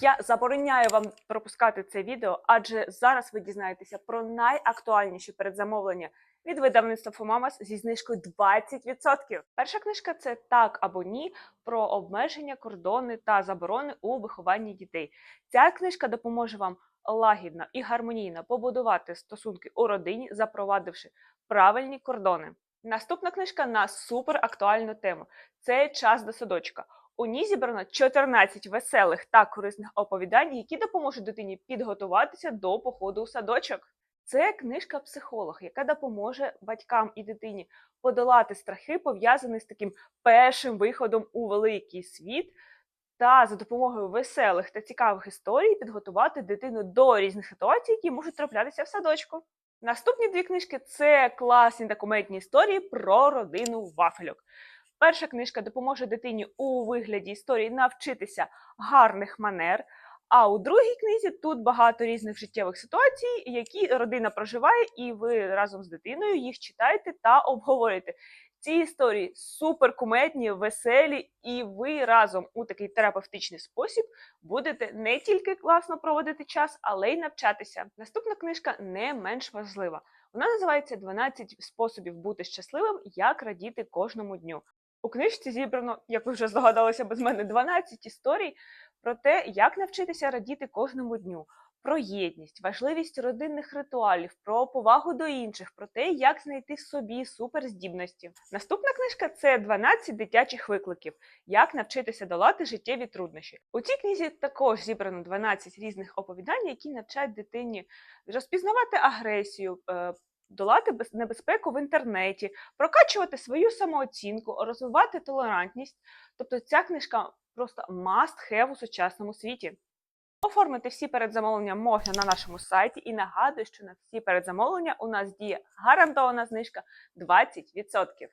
Я забороняю вам пропускати це відео, адже зараз ви дізнаєтеся про найактуальніші передзамовлення від видавництва Фомамас зі знижкою 20%. Перша книжка це так або ні про обмеження, кордони та заборони у вихованні дітей. Ця книжка допоможе вам лагідно і гармонійно побудувати стосунки у родині, запровадивши правильні кордони. Наступна книжка на суперактуальну тему це час до садочка. У ній зібрано 14 веселих та корисних оповідань, які допоможуть дитині підготуватися до походу у садочок. Це книжка психолог, яка допоможе батькам і дитині подолати страхи, пов'язані з таким першим виходом у великий світ, та за допомогою веселих та цікавих історій підготувати дитину до різних ситуацій, які можуть траплятися в садочку. Наступні дві книжки це класні документні історії про родину вафельок. Перша книжка допоможе дитині у вигляді історії навчитися гарних манер. А у другій книзі тут багато різних життєвих ситуацій, які родина проживає, і ви разом з дитиною їх читаєте та обговорюєте. Ці історії супер кумедні, веселі, і ви разом у такий терапевтичний спосіб будете не тільки класно проводити час, але й навчатися. Наступна книжка не менш важлива. Вона називається «12 способів бути щасливим, як радіти кожному дню. У книжці зібрано, як ви вже здогадалися без мене, 12 історій про те, як навчитися радіти кожному дню, про єдність, важливість родинних ритуалів, про повагу до інших, про те, як знайти в собі суперздібності. Наступна книжка це 12 дитячих викликів, як навчитися долати життєві труднощі. У цій книзі також зібрано 12 різних оповідань, які навчають дитині розпізнавати агресію. Долати небезпеку в інтернеті, прокачувати свою самооцінку, розвивати толерантність. Тобто ця книжка просто must have у сучасному світі. Оформити всі передзамовлення можна на нашому сайті і нагадую, що на всі передзамовлення у нас діє гарантована знижка 20%.